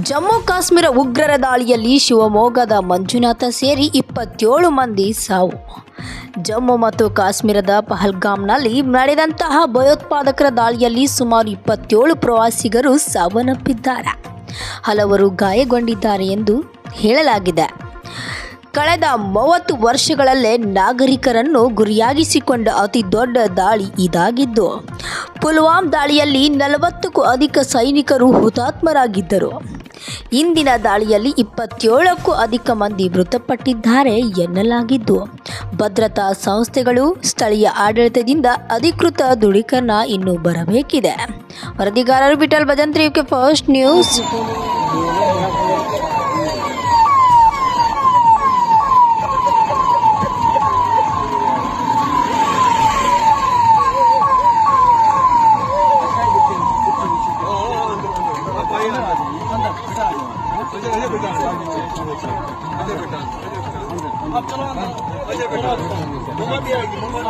ಜಮ್ಮು ಕಾಶ್ಮೀರ ಉಗ್ರರ ದಾಳಿಯಲ್ಲಿ ಶಿವಮೊಗ್ಗದ ಮಂಜುನಾಥ ಸೇರಿ ಇಪ್ಪತ್ತೇಳು ಮಂದಿ ಸಾವು. ಜಮ್ಮು ಮತ್ತು ಕಾಶ್ಮೀರದ ಪಹಲ್ಗಾಮ್ನಲ್ಲಿ ನಡೆದಂತಹ ಭಯೋತ್ಪಾದಕರ ದಾಳಿಯಲ್ಲಿ ಸುಮಾರು ಇಪ್ಪತ್ತೇಳು ಪ್ರವಾಸಿಗರು ಸಾವನ್ನಪ್ಪಿದ್ದಾರೆ. ಹಲವರು ಗಾಯಗೊಂಡಿದ್ದಾರೆ ಎಂದು ಹೇಳಲಾಗಿದೆ. ಕಳೆದ ಮೂವತ್ತು ವರ್ಷಗಳಲ್ಲೇ ನಾಗರಿಕರನ್ನು ಗುರಿಯಾಗಿಸಿಕೊಂಡ ಅತಿ ದೊಡ್ಡ ದಾಳಿ ಇದಾಗಿದ್ದು, ಪುಲ್ವಾಮ್ ದಾಳಿಯಲ್ಲಿ ನಲವತ್ತಕ್ಕೂ ಅಧಿಕ ಸೈನಿಕರು ಹುತಾತ್ಮರಾಗಿದ್ದರು. ಇಂದಿನ ದಾಳಿಯಲ್ಲಿ ಇಪ್ಪತ್ತೇಳಕ್ಕೂ ಅಧಿಕ ಮಂದಿ ಮೃತಪಟ್ಟಿದ್ದಾರೆ ಎನ್ನಲಾಗಿದ್ದು, ಭದ್ರತಾ ಸಂಸ್ಥೆಗಳು ಸ್ಥಳೀಯ ಆಡಳಿತದಿಂದ ಅಧಿಕೃತ ದೃಢೀಕರಣ ಇನ್ನೂ ಬರಬೇಕಿದೆ. ವರದಿಗಾರರು ಬಿಟಲ್ ಭಜಂತ್ರಿ ಫಸ್ಟ್ ನ್ಯೂಸ್. आप चलो अंदर अजय बेटा मोहम्मद ही आएगी मोहम्मद